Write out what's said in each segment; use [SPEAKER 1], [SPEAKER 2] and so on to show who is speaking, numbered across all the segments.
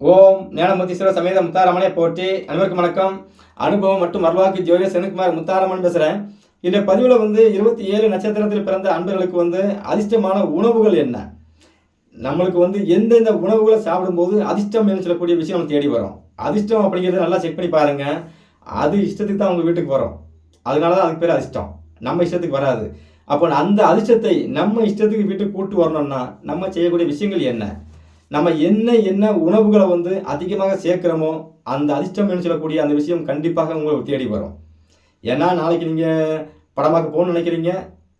[SPEAKER 1] ஓம் ஞானமூர்த்தீஸ்வர சமேத முத்தாரமனை போற்றி அனைவருக்கும் வணக்கம். அனுபவம் மற்றும் மர்வாக்கு ஜோதி செனுக்குமார் முத்தாரமன் பேசுகிறேன் இந்த பதிவில் வந்து இருபத்தி ஏழு நட்சத்திரத்தில் பிறந்த அன்பர்களுக்கு வந்து அதிர்ஷ்டமான உணவுகள் என்ன? நம்மளுக்கு வந்து எந்தெந்த உணவுகளை சாப்பிடும்போது அதிர்ஷ்டம் என்று சொல்லக்கூடிய விஷயம் நம்ம தேடி வரும். அதிர்ஷ்டம் அப்படிங்கிறத நல்லா செக் பண்ணி பாருங்க. அது இஷ்டத்துக்கு தான் உங்கள் வீட்டுக்கு வரும். அதனால தான் அதுக்கு பேர் அதிர்ஷ்டம். நம்ம இஷ்டத்துக்கு வராது. அப்போ அந்த அதிர்ஷ்டத்தை நம்ம இஷ்டத்துக்கு வீட்டுக்கு கூட்டு வரணும்னா நம்ம செய்யக்கூடிய விஷயங்கள் என்ன? நம்ம என்ன என்ன உணவுகளை வந்து அதிகமாக சேர்க்குறோமோ அந்த அதிர்ஷ்டம் என்று சொல்லக்கூடிய அந்த விஷயம் கண்டிப்பாக உங்களுக்கு தேடி வரும். ஏன்னா நாளைக்கு நீங்கள் படமாக்க போகணும்னு நினைக்கிறீங்க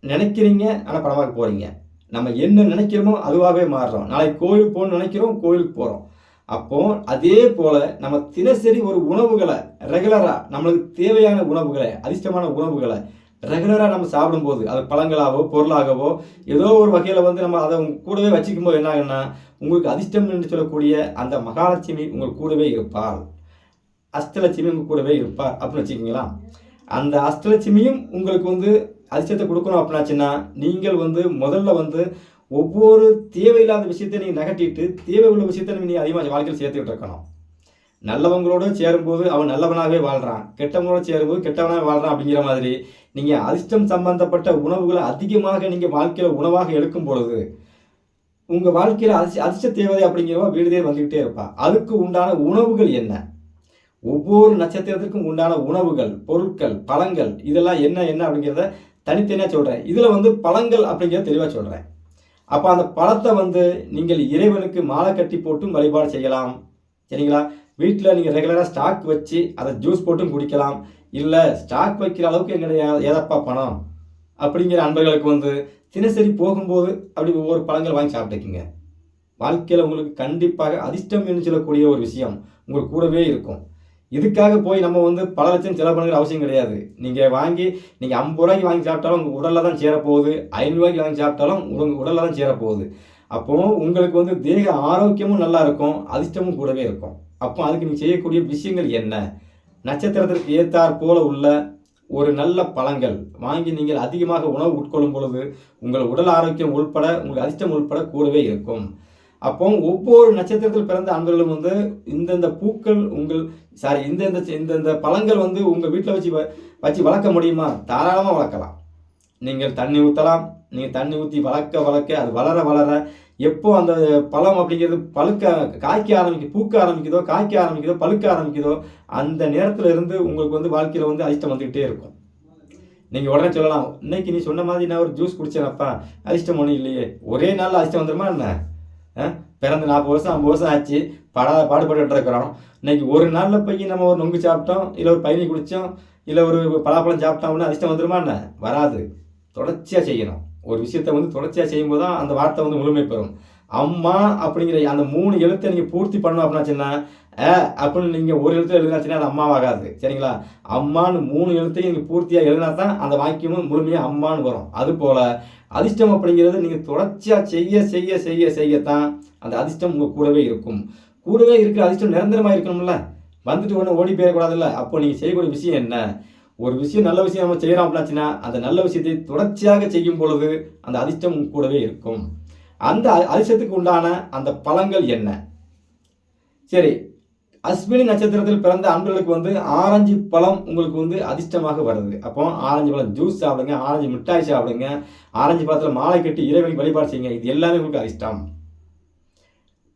[SPEAKER 1] நினைக்கிறீங்க ஆனால் படமாக்க போகிறீங்க நம்ம என்ன நினைக்கிறோமோ அதுவாகவே மாறுறோம். நாளைக்கு கோயிலுக்கு போகணும்னு நினைக்கிறோம் கோயிலுக்கு போகிறோம் அப்போது அதே போல் நம்ம தினசரி ஒரு உணவுகளை ரெகுலராக நம்மளுக்கு தேவையான உணவுகளை அதிர்ஷ்டமான உணவுகளை ரெகுலராக நம்ம சாப்பிடும்போது அது பழங்களாகவோ பொருளாகவோ ஏதோ ஒரு வகையில் வந்து நம்ம அதை கூடவே வச்சுக்கும் போது என்ன ஆகுன்னா உங்களுக்கு அதிர்ஷ்டம் என்று சொல்லக்கூடிய அந்த மகாலட்சுமி உங்கள் கூடவே இருப்பாள். அஷ்டலட்சுமி உங்கள் கூடவே இருப்பார் அப்படின்னு வச்சுக்கிங்களா? அந்த அஷ்டலட்சுமியும் உங்களுக்கு வந்து அதிர்ஷ்டத்தை கொடுக்கணும் அப்படின்னாச்சுன்னா நீங்கள் வந்து முதல்ல வந்து ஒவ்வொரு தேவையில்லாத விஷயத்தை நீங்கள் நகட்டிட்டு தேவை உள்ள விஷயத்தை நீங்கள் அதிகமாக வாழ்க்கையில் சேர்த்துக்கிட்டு இருக்கணும். நல்லவங்களோட சேரும்போது அவன் நல்லவனாகவே வாழ்கிறான் கெட்டவங்களோட சேரும்போது கெட்டவனாக வாழ்கிறான் அப்படிங்கிற மாதிரி நீங்கள் அதிர்ஷ்டம் சம்பந்தப்பட்ட உணவுகளை அதிகமாக நீங்கள் வாழ்க்கையில் உணவாக எடுக்கும் பொழுது உங்கள் வாழ்க்கையில் அதிர்ஷ்ட அதிர்ஷ்ட தேவதை அப்படிங்கிறவா வீடு தேடி வந்துக்கிட்டே இருப்பா. அதுக்கு உண்டான உணவுகள் என்ன? ஒவ்வொரு நட்சத்திரத்திற்கும் உண்டான உணவுகள் பொருட்கள் பழங்கள் இதெல்லாம் என்ன என்ன அப்படிங்கிறத தனித்தனியாக சொல்கிறேன் இதில் வந்து பழங்கள் அப்படிங்கிறத தெளிவாக சொல்கிறேன் அப்போ அந்த பழத்தை வந்து நீங்கள் இறைவனுக்கு மாலை கட்டி போட்டும் வழிபாடு செய்யலாம். சரிங்களா? வீட்டில் நீங்கள் ரெகுலராக ஸ்டாக் வச்சு அதை ஜூஸ் போட்டும் குடிக்கலாம். இல்லை ஸ்டாக் வைக்கிற அளவுக்கு எங்களுடைய எதப்பா பணம்? அப்படிங்கிற அன்பர்களுக்கு வந்து தினசரி போகும்போது அப்படி ஒவ்வொரு பழங்கள் வாங்கி சாப்பிட்டுக்குங்க. வாழ்க்கையில் உங்களுக்கு கண்டிப்பாக அதிர்ஷ்டம் என்று சொல்லக்கூடிய ஒரு விஷயம் உங்களுக்கு கூடவே இருக்கும். இதுக்காக போய் நம்ம வந்து பல லட்சம் செலவு பண்ணுற அவசியம் கிடையாது. நீங்கள் வாங்கி நீங்கள் ஐம்பது ரூபாய்க்கு வாங்கி சாப்பிட்டாலும் உங்கள் உடலில் தான் சேரப்போகுது. ஐநூறுரூவாய்க்கு வாங்கி சாப்பிட்டாலும் உங்கள் உடலில் தான் சேரப்போகுது. அப்போது உங்களுக்கு வந்து தேக ஆரோக்கியமும் நல்லா இருக்கும் அதிர்ஷ்டமும் கூடவே இருக்கும். அப்போ அதுக்கு நீங்கள் செய்யக்கூடிய விஷயங்கள் என்ன? நட்சத்திரத்திற்கு ஏற்றாற் போல உள்ள ஒரு நல்ல பழங்கள். வாங்கி நீங்கள் அதிகமாக உணவு உட்கொள்ளும் பொழுது உங்கள் உடல் ஆரோக்கியம் உள்பட உங்கள் அதிர்ஷ்டம் உள்பட கூடவே இருக்கும். அப்போ ஒவ்வொரு நட்சத்திரத்தில் பிறந்த அன்பர்களும் வந்து இந்தந்த பூக்கள் உங்கள் சாரி இந்தந்த இந்தந்த பழங்கள் வந்து உங்கள் வீட்டில் வச்சு வ- வச்சு வளர்க்க முடியுமா? தாராளமாக வளர்க்கலாம். நீங்கள் தண்ணி ஊற்றலாம் நீங்கள் தண்ணி ஊற்றி வளர்க்க வளர்க்க அது வளர வளர எப்போ அந்த பழம் அப்படிங்கிறது பழுக்க காய்க்க ஆரம்பிக்க பூக்க ஆரம்பிக்குதோ காய்க்க ஆரம்பிக்குதோ பழுக்க ஆரம்பிக்குதோ அந்த நேரத்தில் இருந்து உங்களுக்கு வந்து வாழ்க்கையில் வந்து அதிர்ஷ்டம் வந்துக்கிட்டே இருக்கும். நீங்கள் உடனே சொல்லலாம் இன்னைக்கு நீ சொன்ன மாதிரி நான் ஒரு ஜூஸ் குடிச்சேனப்பா அதிர்ஷ்டம் ஒன்றும் இல்லையே. ஒரே நாள் அதிர்ஷ்டம் வந்துருமா என்ன? பிறந்து நாற்பது வருஷம் ஐம்பது வருஷம் ஆச்சு படாத பாடுபட்டு இருக்கிறோம். இன்னைக்கு ஒரு நாளில் போய் நம்ம ஒரு நொங்கு சாப்பிட்டோம் இல்லை ஒரு பயணி குடித்தோம் இல்லை ஒரு பலாப்பழம் சாப்பிட்டோம்னா அதிர்ஷ்டம் வந்துருமா என்ன? வராது. தொடர்ச்சியாக செய்யணும். ஒரு விஷயத்தை வந்து தொடர்ச்சியாக செய்யும்போது தான் அந்த வார்த்தை வந்து முழுமை பெறும். அம்மா அப்படிங்கிற அந்த மூணு எழுத்தை நீங்கள் பூர்த்தி பண்ணணும் அப்படின்னாச்சுன்னா ஏ அப்படின்னு நீங்கள் ஒரு எழுத்து எழுதினாச்சுன்னா அது அம்மாவாகாது. சரிங்களா? அம்மான்னு மூணு எழுத்தையும் நீங்கள் பூர்த்தியாக எழுதினா தான் அந்த வாக்கியமும் முழுமையாக அம்மான்னு வரும். அதுபோல் அதிர்ஷ்டம் அப்படிங்கிறது நீங்கள் தொடர்ச்சியாக செய்ய செய்ய செய்ய செய்யத்தான் அந்த அதிர்ஷ்டம் உங்கள் கூடவே இருக்கும். கூடவே இருக்கிற அதிர்ஷ்டம் நிரந்தரமாக இருக்கணும்ல. வந்துட்டு ஒன்று ஓடி போயிடக்கூடாதுல்ல. அப்போ நீங்கள் செய்யக்கூடிய விஷயம் என்ன? ஒரு விஷயம் நல்ல விஷயம் நம்ம செய்கிறோம் அப்படின்னாச்சுன்னா அந்த நல்ல விஷயத்தை தொடர்ச்சியாக செய்யும் பொழுது அந்த அதிர்ஷ்டம் கூடவே இருக்கும். அந்த அதிர்ஷ்டத்துக்கு உண்டான அந்த பழங்கள் என்ன? சரி அஸ்வினி நட்சத்திரத்தில் பிறந்த அன்பர்களுக்கு வந்து ஆரஞ்சு பழம் உங்களுக்கு வந்து அதிர்ஷ்டமாக வருது. அப்போ ஆரஞ்சு பழம் ஜூஸ் சாப்பிடுங்க ஆரஞ்சு மிட்டாய் சாப்பிடுங்க ஆரஞ்சு பழத்தில் மாலை கட்டி இறைவனுக்கு வழிபாடு செய்யுங்க இது எல்லாமே உங்களுக்கு அதிர்ஷ்டம்.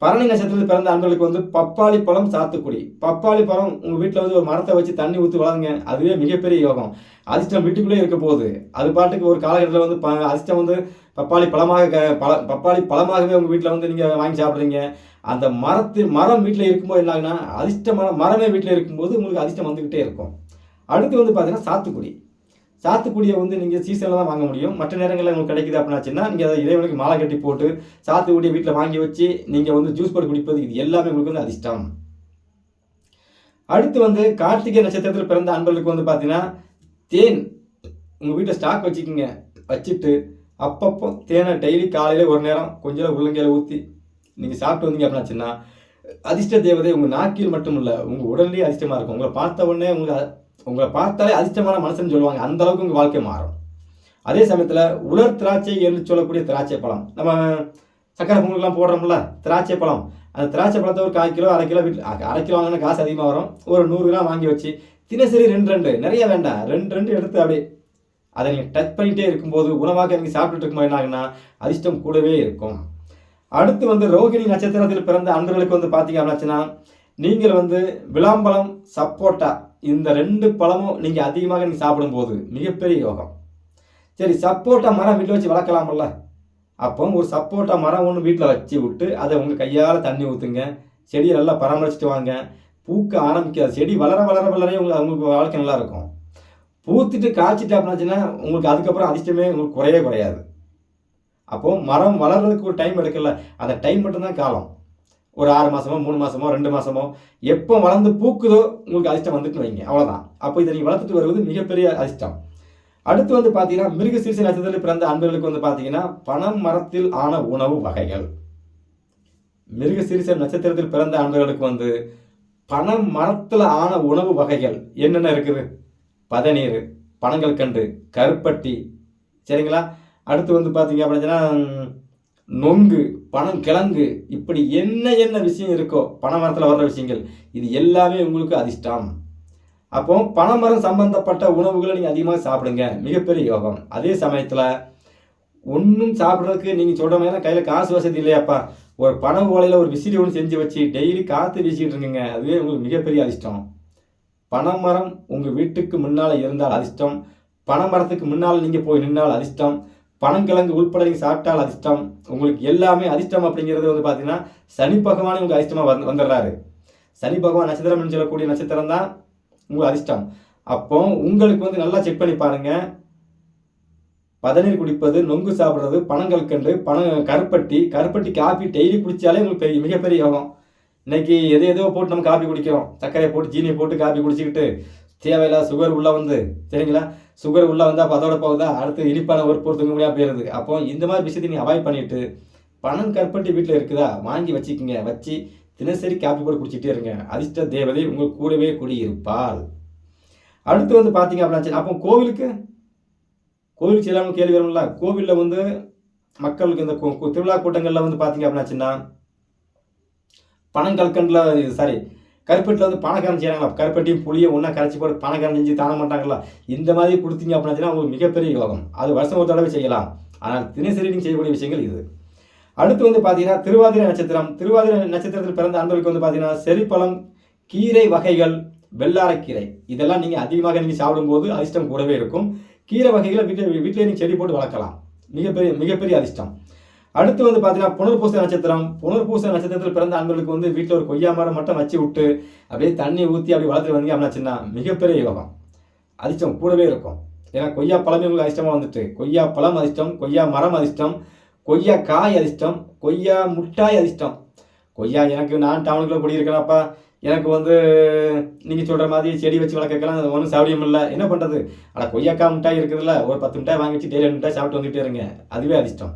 [SPEAKER 1] பரணி நட்சத்திரத்தில் பிறந்த அன்பர்களுக்கு வந்து பப்பாளி பழம் சாத்துக்குடி. பப்பாளி பழம் உங்கள் வீட்டில் வந்து ஒரு மரத்தை வச்சு தண்ணி ஊற்றி வளருங்க. அதுவே மிகப்பெரிய யோகம். அதிர்ஷ்டம் வீட்டுக்குள்ளே இருக்க போகுது. அது பாட்டுக்கு ஒரு காலகட்டத்தில் வந்து ப அதிர்ஷ்டம் வந்து பப்பாளி பழமாக க- பழ பப்பாளி பழமாகவே உங்கள் வீட்டில் வந்து நீங்கள் வாங்கி சாப்பிட்றீங்க. அந்த மரத்து மரம் வீட்டில் இருக்கும்போது என்ன ஆகுனா மரம் மரமே வீட்டில் இருக்கும்போது உங்களுக்கு அதிர்ஷ்டம் வந்துக்கிட்டே இருக்கும். அடுத்து வந்து பார்த்தீங்கன்னா சாத்துக்குடி. சாத்துக்குடியை வந்து நீங்கள் சீசனில் தான் வாங்க முடியும். மற்ற நேரங்களில் உங்களுக்கு கிடைக்குது அப்படின்னாச்சுன்னா நீங்கள் அதை இறைவனுக்கு மாலை கட்டி போட்டு சாத்துக்குடியை வீட்டில் வாங்கி வச்சு நீங்கள் வந்து ஜூஸ் போட்டு குடிப்பது இது எல்லாமே உங்களுக்கு வந்து அதிர்ஷ்டம். அடுத்து வந்து கார்த்திகை நட்சத்திரத்தில் பிறந்த அன்பர்களுக்கு வந்து பார்த்தீங்கன்னா தேன். உங்கள் வீட்டில் ஸ்டாக் வச்சுக்கிங்க. வச்சுட்டு அப்பப்போ தேனை டெய்லி காலையில் ஒரு நேரம் கொஞ்சம் உள்ளங்கையில் ஊற்றி நீங்கள் சாப்பிட்டு வந்தீங்க அப்படின்னாச்சுன்னா அதிர்ஷ்ட தேவதை உங்கள் நாக்கில் மட்டும் இல்லை உங்கள் உடல்லேயே அதிர்ஷ்டமாக இருக்கும். உங்களை பார்த்த உடனே உங்களை உங்களை பார்த்தாலே அதிர்ஷ்டமான மனசுன்னு சொல்லுவாங்க. அந்த அளவுக்கு உங்கள் வாழ்க்கை மாறும். அதே சமயத்தில் உலர் திராட்சை என்று சொல்லக்கூடிய திராட்சை பழம். நம்ம சக்கரை பொங்கலுக்குலாம் போடுறோம்ல திராட்சை பழம். அந்த திராட்சை பழத்தை ஒரு கால் கிலோ அரை கிலோ வீட்டில் அரை கிலோ வாங்கினா காசு அதிகமாக வரும். ஒரு நூறு கிராம் வாங்கி வச்சு தினசரி ரெண்டு ரெண்டு நிறைய வேண்டாம். ரெண்டு ரெண்டு எடுத்து அப்படியே அதை நீங்கள் டச் பண்ணிகிட்டே இருக்கும்போது உணவாக நீங்கள் சாப்பிட்டுட்டு இருக்கும்போது என்ன ஆகுன்னா அதிர்ஷ்டம் கூடவே இருக்கும். அடுத்து வந்து ரோகிணி நட்சத்திரத்தில் பிறந்த அன்பர்களுக்கு வந்து பார்த்தீங்க அப்படின்னாச்சுன்னா நீங்கள் வந்து விளாம்பழம் சப்போட்டா இந்த ரெண்டு பழமும் நீங்கள் அதிகமாக நீங்கள் சாப்பிடும்போது மிகப்பெரிய யோகம். சரி சப்போட்டா மரம் வீட்டில் வச்சு வளர்க்கலாம்ல? அப்போ ஒரு சப்போட்டா மரம் ஒன்று வீட்டில் வச்சு விட்டு அதை உங்கள் கையால் தண்ணி ஊற்றுங்க செடியை நல்லா பராமரிச்சுட்டு வாங்க. பூக்க ஆரம்பிக்காது செடி வளர வளர வளரே உங்களுக்கு உங்களுக்கு வாழ்க்கை நல்லா இருக்கும். பூத்துட்டு காய்ச்சிட்டு அப்படின்னாச்சுன்னா உங்களுக்கு அதுக்கப்புறம் அதிர்ஷ்டமே உங்களுக்கு குறையவே குறையாது. அப்போது மரம் வளர்றதுக்கு ஒரு டைம் எடுக்கல. அந்த டைம் மட்டும்தான் காலம். ஒரு ஆறு மாதமோ மூணு மாதமோ ரெண்டு மாதமோ எப்போ வளர்ந்து பூக்குதோ உங்களுக்கு அதிர்ஷ்டம் வந்துட்டு வைங்க. அவ்வளோதான் அப்போ இதை நீங்கள் வளர்த்துட்டு வருவது மிகப்பெரிய அதிர்ஷ்டம். அடுத்து வந்து பார்த்தீங்கன்னா மிருக சீசன் நட்சத்திரத்தில் பிறந்த அன்பர்களுக்கு வந்து பார்த்தீங்கன்னா பணம் மரத்தில் ஆன உணவு வகைகள். மிருக சீரிச நட்சத்திரத்தில் பிறந்த அன்பர்களுக்கு வந்து பணம் மரத்தில் ஆன உணவு வகைகள் என்னென்ன இருக்குது? பதநீர் பனங்கள் கண்டு கருப்பட்டி. சரிங்களா? அடுத்து வந்து பார்த்தீங்க அப்படின்னா நொங்கு பணம் கிழங்கு இப்படி என்ன என்ன விஷயம் இருக்கோ பனை மரத்தில் வர்ற விஷயங்கள் இது எல்லாமே உங்களுக்கு அதிர்ஷ்டம். அப்போ பனைமரம் சம்பந்தப்பட்ட உணவுகளை நீங்கள் அதிகமாக சாப்பிடுங்க. மிகப்பெரிய யோகம். அதே சமயத்தில் ஒன்றும் சாப்பிட்றதுக்கு நீங்கள் சொல்கிற மாதிரி கையில் காசு வசதி இல்லையாப்பா. ஒரு பனை ஓலையில் ஒரு விசிறி ஒன்று செஞ்சு வச்சு டெய்லி காற்று வீசிக்கிட்டு இருக்குங்க அதுவே உங்களுக்கு மிகப்பெரிய அதிர்ஷ்டம். பனைமரம் உங்கள் வீட்டுக்கு முன்னால் இருந்தால் அதிர்ஷ்டம். பனைமரத்துக்கு முன்னால் நீங்கள் போய் நின்னால் அதிர்ஷ்டம். பனங்கிழங்கு உள்பட நீங்கள் சாப்பிட்டால் அதிர்ஷ்டம். உங்களுக்கு எல்லாமே அதிர்ஷ்டம் அப்படிங்கிறது வந்து பார்த்தீங்கன்னா சனி பகவானே உங்களுக்கு அதிர்ஷ்டமாக வந்து வந்துடுறாரு. சனி பகவான் நட்சத்திரம்னு சொல்லக்கூடிய நட்சத்திரம் தான் உங்களுக்கு அதிர்ஷ்டம். அப்போ உங்களுக்கு வந்து நல்லா செக் பண்ணி பாருங்க. பதநீர் குடிப்பது நொங்கு சாப்பிட்றது பனங்கற்கண்டு பன கருப்பட்டி கருப்பட்டி காப்பி டெய்லி குடித்தாலே உங்களுக்கு பெரிய மிகப்பெரிய யோகம். இன்னைக்கு எதை எதோ போட்டு நம்ம காப்பி குடிக்கிறோம். சர்க்கரையை போட்டு ஜீனியை போட்டு காப்பி குடிச்சிக்கிட்டு தேவையில்லாத சுகர் உள்ளே வந்து சரிங்களா? சுகர் உள்ளே வந்தால் அதோட போகுதா? அடுத்து இனிப்பான ஒரு பொறுத்துக்க முடியாது போயிடுது அப்போ இந்த மாதிரி விஷயத்தை நீங்கள் அவாய்ட் பண்ணிட்டு பணம் கருப்பட்டி வீட்டில் இருக்குதா? வாங்கி வச்சுக்கோங்க. வச்சு தினசரி காப்பி போட்டு குடிச்சிட்டே இருங்க. அதிர்ஷ்ட தேவதை உங்கள் கூடவே குடியிருப்பாள். அடுத்து வந்து பார்த்தீங்க அப்படின்னா அப்போ கோவிலுக்கு? கோவிலுக்கு செல்லாமல் கேள்வி வரும்ல? கோவிலில் வந்து மக்களுக்கு இந்த திருவிழா கூட்டங்களில் வந்து பார்த்தீங்க அப்படின்னாச்சுன்னா பணங்கற்கண்டில் சாரி கருப்பட்டில் வந்து பணக்காரன் செய்கிறாங்களா கருப்பட்டியும் புளிய ஒன்றா கரைச்சி போட்டு பணக்காரன் செஞ்சு தான மாட்டாங்களா இந்த மாதிரி கொடுத்தீங்க அப்படின்னா உங்களுக்கு மிகப்பெரிய யோகம். அது வருஷம் ஒரு தடவை செய்யலாம். ஆனால் தினசரி நீங்கள் செய்யக்கூடிய விஷயங்கள் இது. அடுத்து வந்து பார்த்தீங்கன்னா திருவாதிரை நட்சத்திரம். திருவாதிரை நட்சத்திரத்தில் பிறந்த அன்பர்களுக்கு வந்து பார்த்தீங்கன்னா செரிப்பழம் கீரை வகைகள் வெள்ளாரக்கீரை. இதெல்லாம் நீங்கள் அதிகமாக நீங்கள் சாப்பிடும்போது அதிர்ஷ்டம் கூடவே இருக்கும். கீரை வகைகளை வீட்டில் வீட்டிலே நீங்கள் செடி போட்டு வளர்க்கலாம். மிகப்பெரிய மிகப்பெரிய அதிர்ஷ்டம். அடுத்து வந்து பார்த்தீங்கன்னா புனர்பூச நட்சத்திரம். புனர்பூச நட்சத்திரத்தில் பிறந்த அன்பர்களுக்கு வந்து வீட்டில் ஒரு கொய்யா மரம் மட்டும் வச்சு விட்டு அப்படியே தண்ணி ஊற்றி அப்படி வளர்த்துட்டு வந்தீங்க அப்படின்னாச்சுன்னா மிகப்பெரிய யோகம். அதிர்ஷ்டம் கூடவே இருக்கும். ஏன்னா கொய்யா பழமே உங்களுக்கு அதிர்ஷ்டமாக வந்துட்டு. கொய்யா பழம் அதிர்ஷ்டம் கொய்யா மரம் அதிர்ஷ்டம் கொய்யா காய் அதிர்ஷ்டம் கொய்யா முட்டாய் அதிர்ஷ்டம். கொய்யா எனக்கு நான் டவுனுக்குள்ளே குடியிருக்கிறேன்ப்பா எனக்கு வந்து நீங்கள் சொல்கிற மாதிரி செடி வச்சு வளர்க்கலாம் ஒன்றும் சௌரியம் இல்லை. என்ன பண்ணுறது ஆனால் கொய்யாக்காய் மிட்டாய் இருக்குதுல்ல. ஒரு பத்து மிட்டாய் வாங்கி வச்சு டெய்லி மிட்டாய் சாப்பிட்டு வந்துகிட்டே இருங்க. அதுவே அதிர்ஷ்டம்.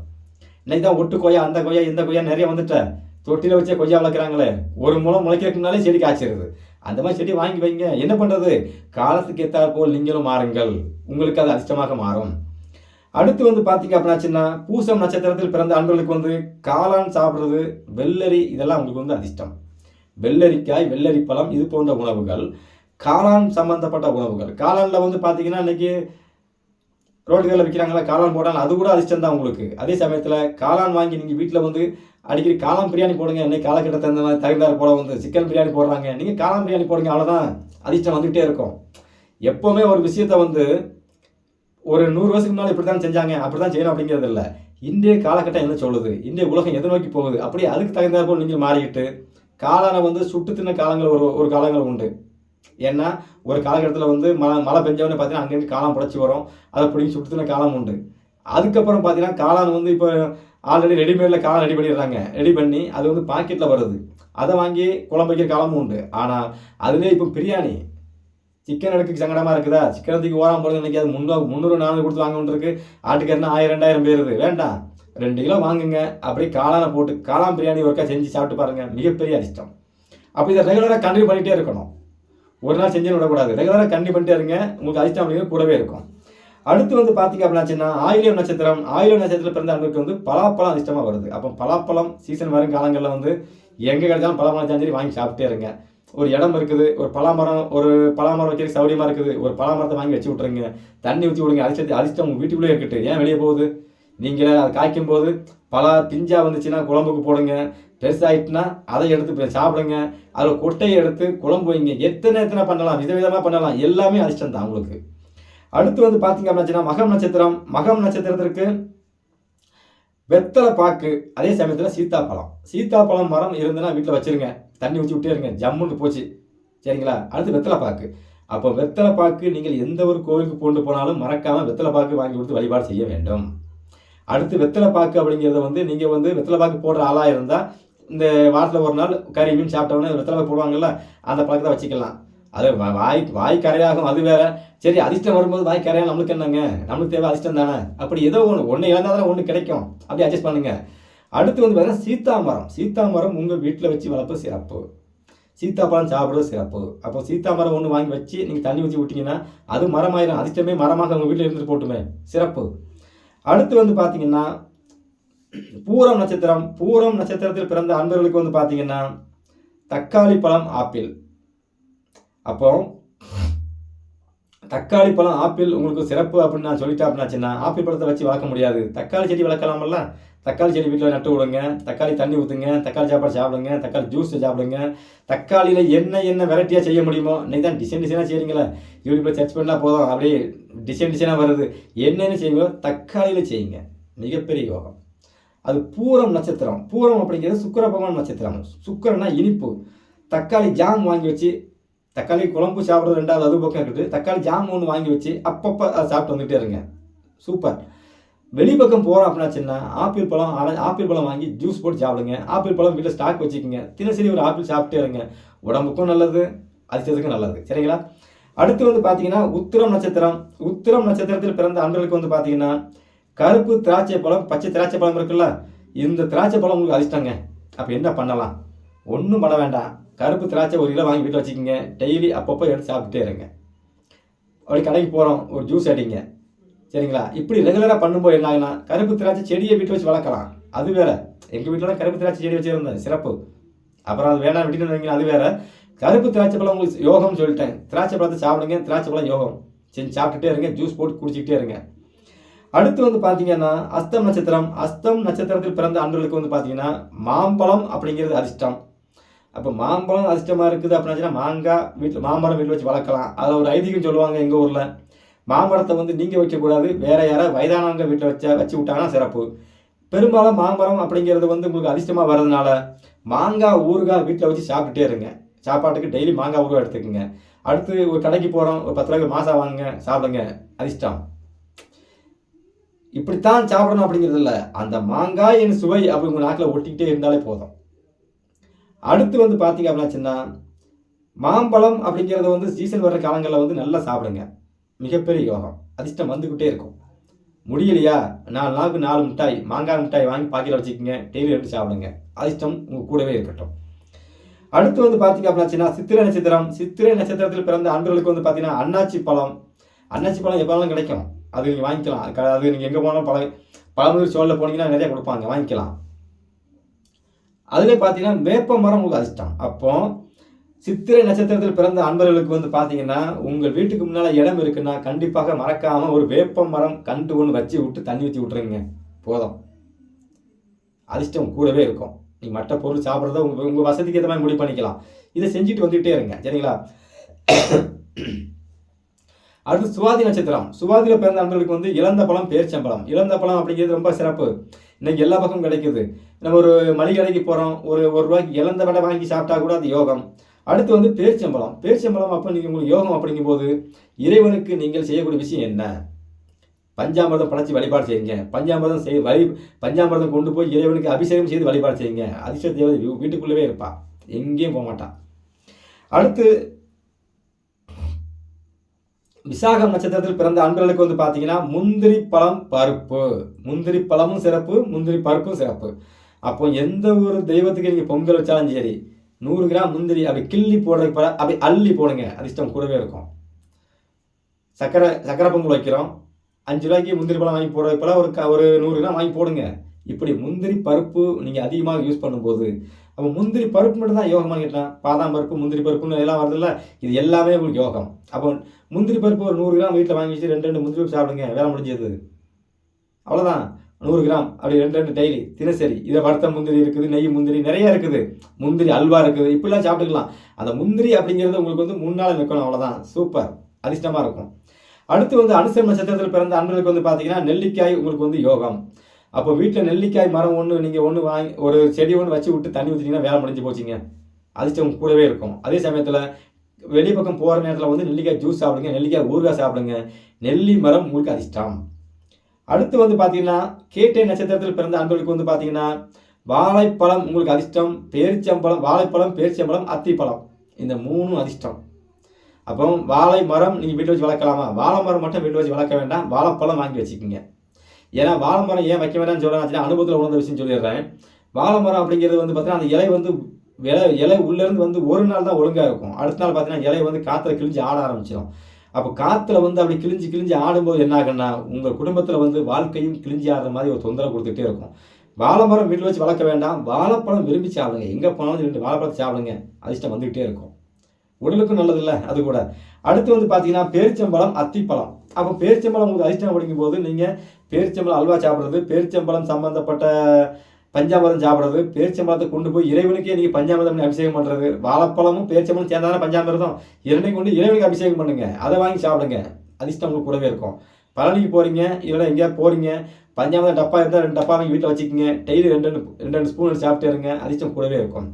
[SPEAKER 1] இன்னைக்கு தான் ஒட்டு கொய்யா அந்த கொய்யா இந்த கொய்யா நிறைய வந்துட்டேன் தொட்டியில் வச்சே கொய்யா வளர்க்குறாங்களே. ஒரு மூலம் முளைக்கிறதுனாலே செடி காய்ச்சிருது அந்த மாதிரி செடி வாங்கி வைங்க. என்ன பண்ணுறது காலத்துக்கு ஏற்றாற் போல் நீங்களும் மாறுங்கள். உங்களுக்கு அது அதிர்ஷ்டமாக மாறும். அடுத்து வந்து பார்த்தீங்க அப்படின்னாச்சுன்னா பூசம் நட்சத்திரத்தில் பிறந்த அன்பர்களுக்கு வந்து காளான் சாப்பிட்றது வெள்ளரி இதெல்லாம் உங்களுக்கு வந்து அதிர்ஷ்டம். வெள்ளரிக்காய் வெள்ளரி பழம் இது போன்ற உணவுகள். காளான் சம்பந்தப்பட்ட உணவுகள். காளானில் வந்து பார்த்தீங்கன்னா இன்றைக்கி ரோட்டுகளில் விற்கிறாங்களா காளான் போடாங்க அது கூட அதிர்ஷ்டம் தான் உங்களுக்கு. அதே சமயத்தில் காளான் வாங்கி நீங்கள் வீட்டில் வந்து அடிக்கடி காளான் பிரியாணி போடுங்க இன்னைக்கு காலக்கட்டத்தை தகுந்த மாதிரி தகுந்தாறு போட வந்து சிக்கன் பிரியாணி போடுறாங்க. நீங்கள் காளான் பிரியாணி போடுங்க அவ்வளோதான் அதிர்ஷ்டம் வந்துகிட்டே இருக்கும். எப்போவுமே ஒரு விஷயத்தை வந்து ஒரு நூறு வருஷத்துக்கு முன்னால் இப்படி தான் செஞ்சாங்க அப்படி தான் செய்யணும் அப்படிங்கிறது இல்லை. இந்திய காலகட்டம் என்ன சொல்லுது? இந்திய உலகம் எதை நோக்கி போகுது? அப்படியே அதுக்கு தகுந்தாற் போல் நீங்கள் மாறிக்கிட்டு காளானை வந்து சுட்டு தின்ன காலங்கள் ஒரு ஒரு காலங்கள் உண்டு. ஏன்னா ஒரு காலகட்டத்தில் வந்து மழை மழை பெஞ்சவொடனே பார்த்தீங்கன்னா அங்கேருந்து காலம் புடச்சி வரும். அதை பிடிங்கி சுட்டு காலம் உண்டு. அதுக்கப்புறம் பார்த்தீங்கன்னா காளான் வந்து இப்போ ஆல்ரெடி ரெடிமேடில் காளான் ரெடி பண்ணிடுறாங்க. ரெடி பண்ணி அது வந்து பாக்கெட்டில் வருது. அதை வாங்கி குழம்பு வைக்கிற காலமும் உண்டு. ஆனால் அதுலேயே இப்போ பிரியாணி. சிக்கன் எடுக்க சங்கடமாக இருக்குதா? சிக்கன் தூக்கி ஓராம போகிறது இன்றைக்கி அது முந்நூறு முந்நூறு நானூறு கொடுத்து வாங்க இருக்கு ஆட்டுக்கறினா ஆயிரம் ரெண்டாயிரம் பேருது. வேண்டாம். ரெண்டு கிலோ வாங்குங்க. அப்படியே காளானை போட்டு காளான் பிரியாணி ஒருக்கா செஞ்சு சாப்பிட்டு பாருங்கள் மிகப்பெரிய அதிர்ஷ்டம். அப்போ இதை ரெகுலராக கண்டினியூ பண்ணிகிட்டே இருக்கணும். ஒரு நாள் செஞ்சு விடக்கூடாது. ரெகுலராக கண்டினியூ பண்ணிட்டே இருங்க. உங்களுக்கு அதிர்ஷ்டம் அப்படிங்கிறது கூடவே இருக்கும். அடுத்து வந்து பார்த்தீங்க அப்படின்னாச்சுன்னா ஆயிலியம் நட்சத்திரம். ஆயிலியம் நட்சத்திரத்தில் பிறந்த அன்புக்கு வந்து பலாப்பழம் அதிர்ஷ்டமாக வருது. அப்போ பலாப்பழம் சீசன் வரும் காலங்களில் வந்து எங்கே கிடைச்சாலும் பழமரம் சரி வாங்கி சாப்பிட்டே இருங்க. ஒரு இடம் இருக்குது ஒரு பலாமரம் ஒரு பலாமரம் வைக்கிறது சௌரியமாக இருக்குது. ஒரு பலாமரத்தை வாங்கி வச்சு விட்ருங்க தண்ணி ஊற்றி விடுங்க. அதிர்ஷ்டத்தை அதிர்ஷ்டம் உங்கள் வீட்டுக்குள்ளே இருக்கட்டும். ஏன் வெளியே போகுது? நீங்கள் அது காய்க்கும் போது பலா பிஞ்சா வந்துச்சுன்னா குழம்புக்கு போடுங்க. பெருசாகிட்டுனா அதை எடுத்து சாப்பிடுங்க. அதில் கொட்டையை எடுத்து குழம்பு வைங்க. எத்தனை எத்தனை பண்ணலாம்? விதவிதமாக பண்ணலாம். எல்லாமே அதிர்ஷ்டம் தான் உங்களுக்கு அடுத்து வந்து பார்த்தீங்க அப்படின்னா மகம் நட்சத்திரம். மகம் நட்சத்திரத்திற்கு வெத்தலை பாக்கு அதே சமயத்தில் சீத்தாப்பழம். சீத்தாப்பழம் மரம் இருந்ததுன்னா வீட்டில் வச்சுருங்க. தண்ணி ஊற்றி விட்டே இருங்க. ஜம்முன்னு போச்சு. சரிங்களா? அடுத்து வெத்தலை பாக்கு. அப்போ வெத்தலை பாக்கு நீங்கள் எந்த ஒரு கோவிலுக்கு கொண்டு போனாலும் மறக்காமல் வெத்தலை பாக்கு வாங்கி கொடுத்து வழிபாடு செய்ய வேண்டும். அடுத்து வெத்தலை பாக்கு அப்படிங்கிறத வந்து நீங்கள் வந்து வெத்தலை பாக்கு போடுற ஆளாக இருந்தால் இந்த வாரத்தில் ஒரு நாள் கறி மீன் சாப்பிட்டோன்னே வெத்தலை போடுவாங்கல்ல அந்த பழக்கத்தை வச்சுக்கலாம். அது வாய் வாய் கரையாகும் அது வேற. சரி அதிர்ஷ்டம் வரும்போது வாய் கரையாக நம்மளுக்கு என்னங்க? நம்மளுக்கு தேவை அதிர்ஷ்டம் தானே? அப்படி ஏதோ ஒன்று ஒன்று இழந்தால் தானே ஒன்று கிடைக்கும். அப்படி அட்ஜஸ்ட் பண்ணுங்க. அடுத்து வந்து பார்த்தீங்கன்னா சீத்தாமரம். சீத்தாமரம் உங்கள் வீட்டில் வச்சு வளர்ப்பு சிறப்பு. சீத்தாப்பழம் சாப்பிட்றது சிறப்பு. அப்போ சீத்தாமரம் ஒன்று வாங்கி வச்சு நீங்கள் தண்ணி ஊற்றி விட்டீங்கன்னா அது மரமாயிரும். அதிர்ஷ்டமே மரமாக உங்கள் வீட்டில் இருந்துட்டு போட்டுமே. சிறப்பு. அடுத்து வந்து பார்த்தீங்கன்னா பூரம் நட்சத்திரம் பூரம் நட்சத்திரத்தில் பிறந்த அன்பர்களுக்கு வந்து பார்த்தீங்கன்னா தக்காளி பழம் ஆப்பிள். அப்போ தக்காளி பழம் ஆப்பிள் உங்களுக்கு சிறப்பு அப்படின்னு நான் சொல்லிட்டேன் அப்படின்னாச்சுன்னா ஆப்பிள் பழத்தை வச்சு வளர்க்க முடியாது. தக்காளி செடி வளர்க்கலாமல்ல தக்காளி செடி வீட்டில் நட்டு விடுங்க தக்காளி தண்ணி ஊற்றுங்க தக்காளி சாப்பாடு சாப்பிடுங்க தக்காளி ஜூஸ் சாப்பிடுங்க. தக்காளியில் என்ன என்ன வெரைட்டியாக செய்ய முடியுமோ இன்றைக்கி தான் டிசைன் டிசைனாக செய்கிறீங்களே யூடியூப்பில் சர்ச் பண்ணால் போதும் அப்படியே டிசைன் டிசைனாக வருது. என்னென்ன செய்யுங்களோ தக்காளியில் செய்யுங்க. மிகப்பெரிய யோகம். அது பூரம் நட்சத்திரம். பூரம் அப்படிங்கிறது சுக்கர பகவான் நட்சத்திரம். சுக்கிரனா இனிப்பு. தக்காளி ஜாம் வாங்கி வச்சு தக்காளி குழம்பு சாப்பிட்றது ரெண்டாவது அது பக்கம் இருக்குது. தக்காளி ஜாம் ஒன்று வாங்கி வச்சு அப்பப்போ அதை சாப்பிட்டு வந்துகிட்டே இருங்க. சூப்பர். வெளிப்பக்கம் போகிறோம் அப்படின்னாச்சுன்னா ஆப்பிள் பழம் ஆர- ஆப்பிள் பழம் வாங்கி ஜூஸ் போட்டு சாப்பிடுங்க. ஆப்பிள் பழம் வீட்டில் ஸ்டாக் வச்சுக்கோங்க. தினசரி ஒரு ஆப்பிள் சாப்பிட்டே இருங்க. உடம்புக்கும் நல்லது அதிர்ஷ்டத்துக்கும் நல்லது. சரிங்களா? அடுத்து வந்து பார்த்தீங்கன்னா உத்திரம் நட்சத்திரம். உத்திரம் நட்சத்திரத்தில் பிறந்த அன்பர்களுக்கு வந்து பார்த்தீங்கன்னா கருப்பு திராட்சை பழம் பச்சை திராட்சை பழம் இருக்குல்ல இந்த திராட்சை பழம் உங்களுக்கு அதிர்ஷ்டங்க. அப்போ என்ன பண்ணலாம்? ஒன்றும் பண்ண வேண்டாம். கருப்பு திராட்சை ஒரு கிலோ வாங்கி வீட்டில் வச்சுக்கோங்க. டெய்லி அப்பப்போ எடுத்து சாப்பிட்டுட்டே இருங்க. அப்படி கடைக்கு போகிறோம் ஒரு ஜூஸ் அடிங்க. சரிங்களா? இப்படி ரெகுலராக பண்ணும்போது என்ன ஆகுனா கருப்பு திராட்சை செடியை வீட்டில் வச்சு வளர்க்கலாம். அது வேற. எங்கள் வீட்டில் கருப்பு திராட்சை செடி வச்சுருந்தேன். சிறப்பு. அப்புறம் அது வேணாம் விட்டுட்டு வைங்க அது வேற. கருப்பு திராட்சை பழம் உங்களுக்கு யோகம்னு சொல்லிட்டேன். திராட்சை பழத்தை சாப்பிடுங்க. திராட்சை பழம் யோகம். செஞ்சு சாப்பிட்டுட்டே இருங்க. ஜூஸ் போட்டு குடிச்சிக்கிட்டே இருங்க. அடுத்து வந்து பார்த்தீங்கன்னா அஸ்தம் நட்சத்திரம். அஸ்தம் நட்சத்திரத்தில் பிறந்த அன்பர்களுக்கு வந்து பார்த்தீங்கன்னா மாம்பழம் அப்படிங்கிறது அதிர்ஷ்டம். அப்போ மாம்பழம் அதிர்ஷ்டமாக இருக்குது அப்படின்னா மாங்காய் வீட்டில் மாம்பழம் வீட்டில் வச்சு வளர்க்கலாம். அதில் ஒரு ஐதீகம் சொல்லுவாங்க எங்கள் ஊரில். மாம்பழத்தை வந்து நீங்கள் வைக்கக்கூடாது. வேற யாராவது வயதானவங்க வீட்டில் வச்சா வச்சு விட்டாங்கன்னா சிறப்பு. பெரும்பாலும் மாம்பழம் அப்படிங்கிறது வந்து உங்களுக்கு அதிர்ஷ்டமாக வர்றதுனால மாங்காய் ஊறுகாய் வீட்டில் வச்சு சாப்பிட்டுட்டே இருங்க. சாப்பாட்டுக்கு டெய்லி மாங்காய் ஊறுகாய் எடுத்துக்கோங்க. அடுத்து ஒரு கடைக்கு போகிறோம் ஒரு பத்து ரூபாய்க்கு மாசா வாங்குங்க. சாப்பிடுங்க. அதிர்ஷ்டம். இப்படித்தான் சாப்பிடணும் அப்படிங்கிறது இல்லை அந்த மாங்காய் என் சுவை அப்படி உங்கள் நாக்கில் ஒட்டிக்கிட்டே இருந்தாலே போதும். அடுத்து வந்து பார்த்தீங்க அப்படின்னாச்சுன்னா மாம்பழம் அப்படிங்கிறது வந்து சீசன் வர்ற காலங்களில் வந்து நல்லா சாப்பிடுங்க. மிகப்பெரிய யோகம். அதிர்ஷ்டம் வந்துக்கிட்டே இருக்கும். முடியலையா? நாலு நாளுக்கு நாலு மிட்டாய் மாங்காய் மிட்டாய் வாங்கி பாக்கெட்டில் வச்சுக்கோங்க. டெய்லி எடுத்து சாப்பிடுங்க. அதிர்ஷ்டம் உங்கள் கூடவே இருக்கட்டும். அடுத்து வந்து பார்த்தீங்க அப்படின்னாச்சுன்னா சித்திரை நட்சத்திரம். சித்திரை நட்சத்திரத்தில் பிறந்த அன்பர்களுக்கு வந்து பார்த்தீங்கன்னா அன்னாச்சி பழம். அன்னாச்சி பழம் எப்போனாலும் கிடைக்கும்? அது நீங்கள் வாங்கிக்கலாம். அது க- அது நீங்கள் எங்கே போனாலும் பழ பழமுதிர் சோழில் போனீங்கன்னா நிறைய கொடுப்பாங்க. வாங்கிக்கலாம். அதிலே பார்த்தீங்கன்னா வேப்ப மரம் உங்களுக்கு அதிர்ஷ்டம். அப்போ சித்திரை நட்சத்திரத்தில் பிறந்த அன்பர்களுக்கு வந்து பார்த்தீங்கன்னா உங்கள் வீட்டுக்கு முன்னால் இடம் இருக்குன்னா கண்டிப்பாக மறக்காமல் ஒரு வேப்ப மரம் கண்டு ஒன்று வச்சு விட்டு தண்ணி ஊற்றி விட்ருங்க போதும். அதிர்ஷ்டம் கூடவே இருக்கும். நீங்கள் மற்ற பொருள் சாப்பிட்றத உங்கள் உங்கள் வசதிக்கு ஏற்ற மாதிரி முடிவு பண்ணிக்கலாம். இதை செஞ்சுட்டு வந்துகிட்டே இருங்க. சரிங்களா? அடுத்து சுவாதி நட்சத்திரம். சுவாதியில் பிறந்த அன்பர்களுக்கு வந்து இழந்த பழம் பேரிச்சம்பழம். இழந்த பழம் அப்படிங்கிறது ரொம்ப சிறப்பு. இன்னைக்கு எல்லா பக்கமும் கிடைக்குது. நம்ம ஒரு மளிகை கடைக்கு போகிறோம் ஒரு ஒரு ரூபாய்க்கு இழந்த வடை வாங்கி சாப்பிட்டா கூட அது யோகம். அடுத்து வந்து பேரிச்சம்பழம். பேரிச்சம்பழம் அப்போ நீங்கள் உங்களுக்கு யோகம் அப்படிங்கும்போது இறைவனுக்கு நீங்கள் செய்யக்கூடிய விஷயம் என்ன? பஞ்சாமிர்தம் படைச்சி வழிபாடு செய்யுங்க. பஞ்சாமிர்தம் செய் வழி பஞ்சாமிர்தம் கொண்டு போய் இறைவனுக்கு அபிஷேகம் செய்து வழிபாடு செய்யுங்க. அதிர்ஷ்ட தேவதை வீட்டுக்குள்ளவே இருப்பா. எங்கேயும் போக மாட்டான் அடுத்து விசாகம் நட்சத்திரத்தில் பிறந்த அன்பர்களுக்கு வந்து பார்த்தீங்கன்னா முந்திரி பழம் பருப்பு. முந்திரி பழமும் சிறப்பு முந்திரி பருப்பும் சிறப்பு. அப்போ எந்த ஒரு தெய்வத்துக்கு நீங்கள் பொங்கல் வச்சாலும் சரி நூறு கிராம் முந்திரி அப்படி கிள்ளி போடுறதுக்கு பதிலா அப்படி அள்ளி போடுங்க. அதிர்ஷ்டம் கூடவே இருக்கும். சக்கரை சக்கரை பொங்கல் வைக்கிறோம். அஞ்சு ரூபாய்க்கு முந்திரி பழம் வாங்கி போடுறதுக்கு பதிலா ஒரு ஒரு நூறு கிராம் வாங்கி போடுங்க. இப்படி முந்திரி பருப்பு நீங்கள் அதிகமாக யூஸ் பண்ணும்போது அப்போ முந்திரி பருப்பு மட்டும் தான் யோகமானு கேட்டான் பாதாம் பருப்பு முந்திரி பருப்புன்னு எல்லாம் வருதுல்ல இது எல்லாமே உங்களுக்கு யோகம். அப்போ முந்திரி பருப்பு ஒரு நூறு கிராம் வீட்டில் வாங்கி வச்சு ரெண்டு ரெண்டு முந்திரி பருப்பு சாப்பிடுங்க வேலை முடிஞ்சது. அவ்வளோதான் நூறு கிராம் அப்படி ரெண்டு ரெண்டு டெய்லி தினசரி. இதை வறுத்த முந்திரி இருக்குது நெய் முந்திரி நிறைய இருக்குது. முந்திரி அல்வா இருக்குது இப்படிலாம் சாப்பிட்டுக்கலாம். அந்த முந்திரி அப்படிங்கிறது உங்களுக்கு வந்து முன்னால் நிற்கணும் அவ்வளோதான் சூப்பர். அதிர்ஷ்டமாக இருக்கும். அடுத்து வந்து அனுசர நட்சத்திரத்தில் பிறந்த அன்பர்களுக்கு வந்து பார்த்தீங்கன்னா நெல்லிக்காய் உங்களுக்கு வந்து யோகம். அப்போ வீட்டில் நெல்லிக்காய் மரம் ஒன்று நீங்கள் ஒன்று வாங்கி ஒரு செடி ஒன்று வச்சு விட்டு தண்ணி ஊற்றிங்கன்னா வேலை முடிஞ்சு போச்சுங்க. அதிர்ஷ்டம் கூடவே இருக்கும். அதே சமயத்தில் வெளி பக்கம் போகிற நேரத்தில் வந்து நெல்லிக்காய் ஜூஸ் சாப்பிடுங்க நெல்லிக்காய் ஊறுகாய் சாப்பிடுங்க. நெல்லி மரம் உங்களுக்கு அதிர்ஷ்டம். அடுத்து வந்து பார்த்தீங்கன்னா கேட்டை நட்சத்திரத்தில் பிறந்த அன்பர்களுக்கு வந்து பார்த்தீங்கன்னா வாழைப்பழம் உங்களுக்கு அதிர்ஷ்டம் பேரிச்சம்பழம் வாழைப்பழம் பேரிச்சம்பழம் அத்திப்பழம். இந்த மூணும் அதிர்ஷ்டம். அப்போ வாழை மரம் நீங்கள் வீட்டில் வச்சு வளர்க்கலாமா? வாழை மரம் மட்டும் வீட்டில் வச்சு வளர்க்க வேண்டாம். வாழைப்பழம் வாங்கி வச்சுக்கோங்க. ஏன்னா வாழை மரம் ஏன் வைக்க வேணாம்னு சொல்கிறேன் அனுபவத்தில் உணர்ந்த விஷயம் சொல்லிடுறேன். வாழை மரம் அப்படிங்கிறது வந்து பார்த்தீங்கன்னா அந்த இலை வந்து இலை இலை உள்ளேருந்து வந்து ஒரு நாள் தான் ஒழுங்காக இருக்கும். அடுத்த நாள் பார்த்தீங்கன்னா இலை வந்து காற்றுல கிழிஞ்சு ஆட ஆரம்பிச்சிடும் அப்போ காற்றுல வந்து அப்படி கிழிஞ்சு கிழிஞ்சு ஆடும்போது என்ன ஆகுன்னா உங்கள் குடும்பத்தில் வந்து வாழ்க்கையும் கிழிஞ்சு ஆடுற மாதிரி ஒரு தொந்தரவு கொடுத்துட்டே இருக்கும். வாழை மரம் வீட்டில் வச்சு வளர்க்க வேண்டாம். வாழைப்பழம் விரும்பி சாப்பிடுங்க. எங்கே போனாலும் ரெண்டு வாழைப்பழத்தை சாப்பிடுங்க. அதிர்ஷ்டம் வந்துக்கிட்டே இருக்கும். உடலுக்கும் நல்லது இல்லை அது கூட. அடுத்து வந்து பார்த்தீங்கன்னா பேரிச்சம்பழம் அத்திப்பழம். அப்போ பேரிச்சம்பழம் உங்களுக்கு அதிர்ஷ்டம் அப்படிங்கும் போது நீங்கள் பேரிச்சம்பழம் அல்வா சாப்பிட்றது பேரிச்சம்பழம் சம்மந்தப்பட்ட பஞ்சாமிரதம் சாப்பிட்றது பேரிச்சம்பழத்தை கொண்டு போய் இறைவனுக்கே நீங்கள் பஞ்சாமிரதம் அபிஷேகம் பண்ணுறது வாழைப்பழமும் பேரிச்சம்பழம் சேர்ந்தாதான பஞ்சாமிரதம்? இரண்டையும் கொண்டு இறைவனுக்கு அபிஷேகம் பண்ணுங்க. அதை வாங்கி சாப்பிடுங்க. அதிர்ஷ்டம் உங்களுக்கு கூடவே இருக்கும். பழனிக்கு போகிறீங்க இல்லைன்னா எங்கேயாவது போகிறீங்க பஞ்சாமிரதம் டப்பா இருந்தால் ரெண்டு டப்பா வாங்கி வீட்டில் வச்சுக்கோங்க. டெய்லி ரெண்டு ரெண்டு ரெண்டு ஸ்பூன் சாப்பிட்டு இருங்க. அதிர்ஷ்டம் கூடவே இருக்கும்.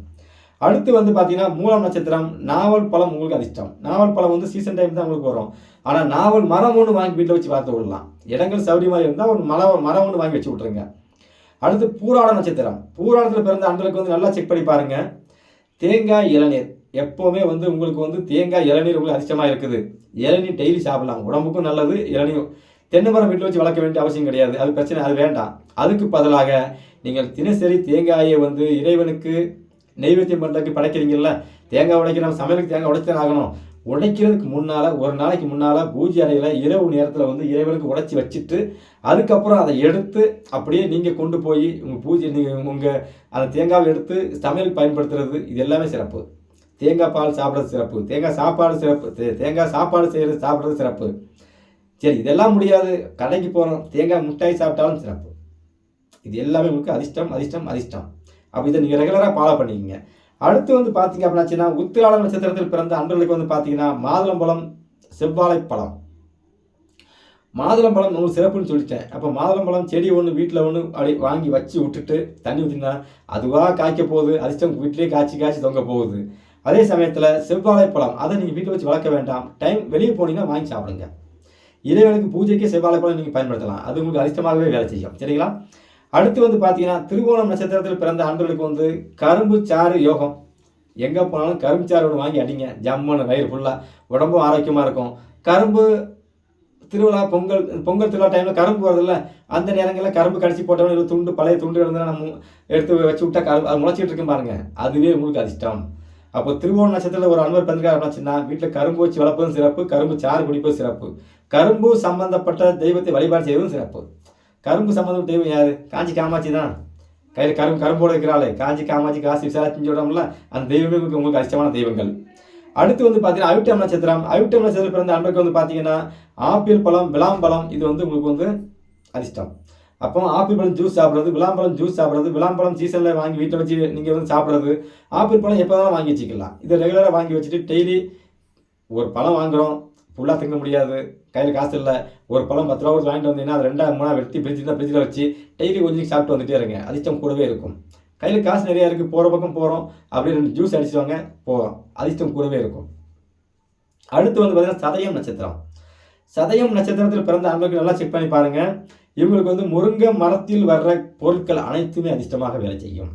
[SPEAKER 1] அடுத்து வந்து பார்த்தீங்கன்னா மூலம் நட்சத்திரம் நாவல் பழம் உங்களுக்கு அதிர்ஷ்டம். நாவல் பழம் வந்து சீசன் டைம் தான் உங்களுக்கு வரும். ஆனால் நாவல் மரம் ஒன்று வாங்கி வீட்டில் வச்சு பார்த்து விடலாம். இடங்கள் சௌரியமாக இருந்தால் ஒரு மரம் மரம் ஒன்று வாங்கி வச்சு விட்ருங்க அடுத்து பூராட நட்சத்திரம். பூராடத்தில் பிறந்த அண்டலுக்கு வந்து நல்லா செக் பண்ணி பாருங்கள் தேங்காய் இளநீர். எப்போவுமே வந்து உங்களுக்கு வந்து தேங்காய் இளநீர் உங்களுக்கு அதிர்ஷ்டமாக இருக்குது. இளநீர் டெய்லி சாப்பிடலாம். உடம்புக்கும் நல்லது இளநீர். தென்னை மரம் வீட்டில் வச்சு வளர்க்க வேண்டிய அவசியம் கிடையாது. அது பிரச்சனை அது வேண்டாம். அதுக்கு பதிலாக நீங்கள் தினசரி தேங்காயை வந்து இறைவனுக்கு நெய்வேத்தியம் பண்ணுறதுக்கு படைக்கிறீங்கல்ல? தேங்காய் உடைக்க நம்ம சமையலுக்கு தேங்காய் உடைச்சுதான் ஆகணும். உடைக்கிறதுக்கு முன்னால் ஒரு நாளைக்கு முன்னால் பூஜை அறையில் இரவு நேரத்தில் வந்து இறைவனுக்கு உடைச்சி வச்சுட்டு அதுக்கப்புறம் அதை எடுத்து அப்படியே நீங்கள் கொண்டு போய் உங்கள் பூஜை நீங்கள் உங்கள் அந்த தேங்காவை எடுத்து சமையலுக்கு பயன்படுத்துறது இது எல்லாமே சிறப்பு. தேங்காய் பால் சாப்பிட்றது சிறப்பு. தேங்காய் சாப்பாடு சிறப்பு. தேங்காய் சாப்பாடு செய்கிறது சாப்பிட்றது சிறப்பு. சரி இதெல்லாம் முடியாது. கடைக்கு போகிறோம் தேங்காய் மிட்டாய் சாப்பிட்டாலும் சிறப்பு. இது எல்லாமே உங்களுக்கு அதிர்ஷ்டம் அதிர்ஷ்டம் அதிர்ஷ்டம். அப்போ இதை நீங்கள் ரெகுலராக ஃபாலோ பண்ணிக்கங்க. அடுத்து வந்து பார்த்தீங்க அப்படின்னாச்சுன்னா உத்திராட நட்சத்திரத்தில் பிறந்த அன்பர்களுக்கு வந்து பார்த்தீங்கன்னா மாதுளம்பழம் செவ்வாழைப்பழம். மாதுளம்பழம் உங்களுக்கு சிறப்புன்னு சொல்லிட்டேன். அப்போ மாதுளம்பழம் செடி ஒன்று வீட்டில் ஒன்று அப்படி வாங்கி வச்சு விட்டுட்டு தண்ணி ஊற்றினா அதுவாக காய்க்க போகுது. அதிர்ஷ்டம் வீட்டிலே காய்ச்சி காய்ச்சி தொங்க போகுது. அதே சமயத்தில் செவ்வாழைப்பழம் அதை நீங்கள் வீட்டில் வச்சு வளர்க்க வேண்டாம். டைம் வெளியே போனீங்கன்னா வாங்கி சாப்பிடுங்க. இறைவனுக்கு பூஜைக்கே செவ்வாழைப்பழம் நீங்கள் பயன்படுத்தலாம். அது உங்களுக்கு அதிர்ஷ்டமாகவே வேலை செய்யும். சரிங்களா? அடுத்து வந்து பார்த்தீங்கன்னா திருவோணம் நட்சத்திரத்தில் பிறந்த ஆண்களுக்கு வந்து கரும்பு சாறு யோகம். எங்கே போனாலும் கரும்பு சாறு ஒன்று வாங்கி அடிங்க. ஜம்முன்னு வயிறு ஃபுல்லாக உடம்பும் ஆரோக்கியமாக இருக்கும். கரும்பு திருவிழா பொங்கல் பொங்கல் திருவிழா டைமில் கரும்பு வருதுல்ல அந்த நேரங்களில் கரும்பு கடிச்சு போட்டவங்க இல்லை துண்டு பழைய துண்டு இருந்தால் நம்ம எடுத்து வச்சு விட்டா கரும்பு அது முளைச்சிட்டு இருக்கும் பாருங்கள் அதுவே உங்களுக்கு அதிர்ஷ்டம். அப்போ திருவோண நட்சத்திரத்தில் ஒரு அன்பர் பிறந்திருக்காருன்னா வீட்டில் கரும்பு வச்சு வளர்ப்பதும் சிறப்பு கரும்பு சாறு குடிப்பதும் சிறப்பு. கரும்பு சம்பந்தப்பட்ட தெய்வத்தை வழிபாடு செய்வதும் சிறப்பு. கரும்பு சம்மந்தம் தெய்வம் யார்? காஞ்சி காமாட்சி தான். கையில் கரும்பு கரும்போடு இருக்கிறாள் காஞ்சி காமாட்சி காசி விசாலாச்சின்னு சொல்கிறோம்ல அந்த தெய்வமே உங்களுக்கு உங்களுக்கு அதிர்ஷ்டமான தெய்வங்கள். அடுத்து வந்து பார்த்தீங்கன்னா அவிட்டம் நட்சத்திரம். அவிட்டம் நட்சத்திரம் பிறந்த அன்பருக்கு வந்து பார்த்தீங்கன்னா ஆப்பிள் பழம் விளாம்பழம் இது வந்து உங்களுக்கு வந்து அதிர்ஷ்டம். அப்போ ஆப்பிள் பழம் ஜூஸ் சாப்பிட்றது விளாம்பழம் ஜூஸ் சாப்பிட்றது விளாம்பழம் சீசனில் வாங்கி வீட்டில் வச்சு நீங்கள் வந்து சாப்பிட்றது ஆப்பிள் பழம் எப்போ வேணாலும் வாங்கி வச்சுக்கலாம். இதை ரெகுலராக வாங்கி வச்சுட்டு டெய்லி ஒரு பழம் வாங்குகிறோம் ஃபுல்லாக திங்க முடியாது. கையில் காசு இல்லை. ஒரு பழம் பத்து ரூபா கொடுத்து வாங்கிட்டு வந்தீங்கன்னா அது ரெண்டா மூணா வெட்டி பிரிச்சு தான் பிரிஞ்சில் வச்சு டெய்லி கொஞ்சம் சாப்பிட்டு வந்துட்டே இருங்க. அதிர்ஷ்டம் கூடவே இருக்கும். கையில் காசு நிறையா இருக்குது போகிற பக்கம் போகிறோம் அப்படியே ரெண்டு ஜூஸ் அடிச்சுவாங்க போகிறோம் அதிர்ஷ்டம் கூடவே இருக்கும். அடுத்து வந்து பார்த்தீங்கன்னா சதயம் நட்சத்திரம். சதயம் நட்சத்திரத்தில் பிறந்த அன்பர்கள் நல்லா செக் பண்ணி பாருங்கள் இவங்களுக்கு வந்து முருங்கை மரத்தில் வர்ற பொருட்கள் அனைத்துமே அதிர்ஷ்டமாக வேலை செய்யும்.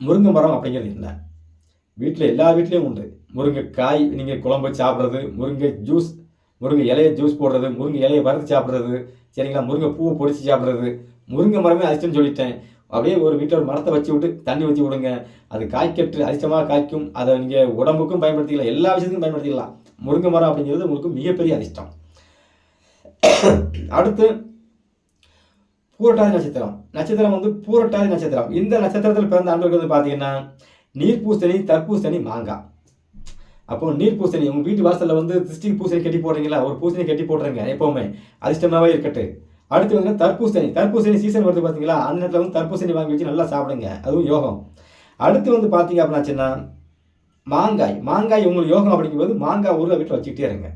[SPEAKER 1] முருங்கை மரம் அப்படிங்கிறது இல்லை. வீட்டில் எல்லா வீட்லேயும் உண்டு. முருங்கைக்காய் நீங்கள் குழம்பு வச்சு சாப்பிட்றது முருங்கை ஜூஸ் முருங்கை இலையை ஜூஸ் போடுறது முருங்கை இலையை வறுத்து சாப்பிட்றது சரிங்களா? முருங்கை பூவை பொடிச்சு சாப்பிட்றது முருங்கை மரமே அதிர்ஷ்டம் சொல்லிட்டேன். அப்படியே ஒரு வீட்டில் ஒரு மரத்தை வச்சு விட்டு தண்ணி ஊற்றி விடுங்க. அது காய்க்கட்டு அரிசமாக காய்க்கும். அதை நீங்கள் உடம்புக்கும் பயன்படுத்திக்கலாம். எல்லா விஷயத்துக்கும் பயன்படுத்திக்கலாம். முருங்கை மரம் அப்படிங்கிறது உங்களுக்கு மிகப்பெரிய அதிர்ஷ்டம். அடுத்து பூரட்டாதி நட்சத்திரம். நட்சத்திரம் வந்து பூரட்டாதி நட்சத்திரம். இந்த நட்சத்திரத்தில் பிறந்த அன்பர்கள் வந்து பார்த்தீங்கன்னா நீர் பூசணி தர்பூசணி மாங்காய். அப்போ நீர் பூசணி உங்கள் வீட்டு வாசலில் வந்து திருஷ்டி பூசணி கட்டி போடுறீங்களா ஒரு பூசணி கட்டி போடுறீங்க எப்போவுமே. அதிர்ஷ்டமாகவே இருக்கட்டு அடுத்து வந்து தர்பூசணி. தர்பூசணி சீசன் வருது பார்த்தீங்களா அந்த நேரத்தில் வந்து தர்பூசணி வாங்கி வச்சு நல்லா சாப்பிடுங்க. அதுவும் யோகம். அடுத்து வந்து பார்த்தீங்க அப்படின்னாச்சுன்னா மாங்காய். மாங்காய் உங்களுக்கு யோகம் அப்படிங்கும்போது மாங்காய் ஊரில் வீட்டில் வச்சுக்கிட்டே இருங்க.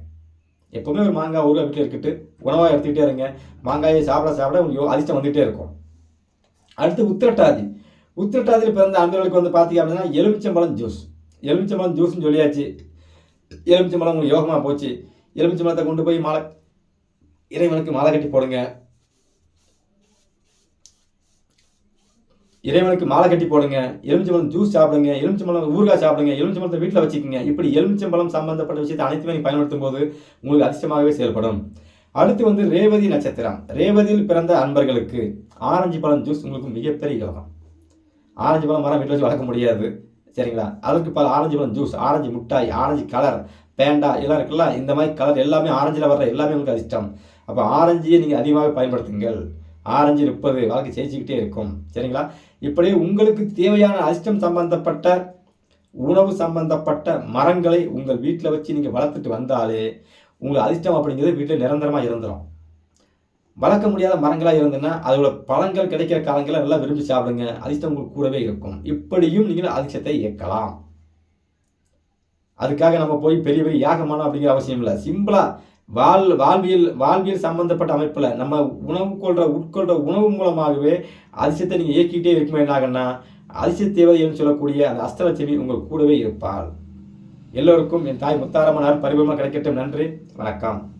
[SPEAKER 1] எப்போவுமே ஒரு மாங்காய் ஊரில் வீட்டில் இருக்கட்டு உணவாக எடுத்துக்கிட்டே இருங்க. மாங்காயை சாப்பிட சாப்பிட உங்களுக்கு யோ- அதிர்ஷ்டம் வந்துகிட்டே இருக்கும். அடுத்து உத்திரட்டாதி. உத்திரட்டாதியில் பிறந்த அன்பர்களுக்கு வந்து பார்த்தீங்க அப்படின்னா எலுமிச்சம்பழம் ஜூஸ் எலுமிச்சம்பழம் ஜூஸ்னு சொல்லியாச்சு. எலுமிச்சம்பழம் உங்களுக்கு யோகமாக போச்சு. எலுமிச்சம்பழத்தை கொண்டு போய் மாலை இறைவனுக்கு மாலை கட்டி போடுங்க. இறைவனுக்கு மாலை கட்டி போடுங்க. எலுமிச்சம்பழம் ஜூஸ் சாப்பிடுங்க. எலுமிச்சம்பழம் ஊறுகாய் சாப்பிடுங்க. எலுமிச்சம்பழத்தை வீட்டில் வச்சுக்கோங்க. இப்படி எலுமிச்சம்பழம் சம்பந்தப்பட்ட விஷயத்தை அனைத்துமே நீங்கள் பயன்படுத்தும் போது உங்களுக்கு அதிர்ஷ்டமாகவே செயல்படும். அடுத்து வந்து ரேவதி நட்சத்திரம். ரேவதியில் பிறந்த அன்பர்களுக்கு ஆரஞ்சு பழம் ஜூஸ் உங்களுக்கு மிகப்பெரிய யோகம். ஆரஞ்சு பழம் மரம் வீட்டில் வச்சு வளர்க்க முடியாது. சரிங்களா? அதற்கு பல ஆரஞ்சு பழம் ஜூஸ் ஆரஞ்சு மிட்டாய் ஆரஞ்சு கலர் பேண்டா எல்லாம் இருக்குல்ல இந்த மாதிரி கலர் எல்லாமே ஆரஞ்சில் வர்ற எல்லாமே உங்களுக்கு அதிர்ஷ்டம் அப்போ ஆரஞ்சியை நீங்கள் அதிகமாக பயன்படுத்துங்கள். ஆரஞ்சு முப்பது வாழ்க்கை ஜெயிச்சுக்கிட்டே இருக்கும். சரிங்களா? இப்படி உங்களுக்கு தேவையான அதிர்ஷ்டம் சம்பந்தப்பட்ட உணவு சம்பந்தப்பட்ட மரங்களை உங்கள் வீட்டில் வச்சு நீங்கள் வளர்த்துட்டு வந்தாலே உங்கள் அதிர்ஷ்டம் அப்படிங்கிறது வீட்டில் நிரந்தரமாக இருந்துடும் வளர்க்க முடியாத மரங்களாக இருந்ததுன்னா அதோட பழங்கள் கிடைக்கிற காலங்களை நல்லா விரும்பி சாப்பிடுங்க. அதிர்ஷ்டம் உங்களுக்கு கூடவே இருக்கும். இப்படியும் நீங்கள் அதிர்ஷ்டத்தை இயக்கலாம் அதுக்காக நம்ம போய் பெரிய பெரிய யாகமான அப்படிங்கிற அவசியம் இல்லை. சிம்பிளாக வாழ் வாழ்வியல் வாழ்வியல் சம்பந்தப்பட்ட அமைப்பில் நம்ம உணவு கொள்கிற உட்கொள்கிற உணவு மூலமாகவே அதிர்ஷ்டத்தை நீங்கள் இயக்கிட்டே இருக்குமே என்ன அதிசய அதிர்ஷ்ட தேவதைன்னு சொல்லக்கூடிய அந்த அஸ்தலட்சுமி உங்கள் கூடவே இருப்பாள். எல்லோருக்கும் என் தாய் முத்தாரம்மனார் பரிபூர்ணமாக கிடைக்கட்டும். நன்றி. வணக்கம்.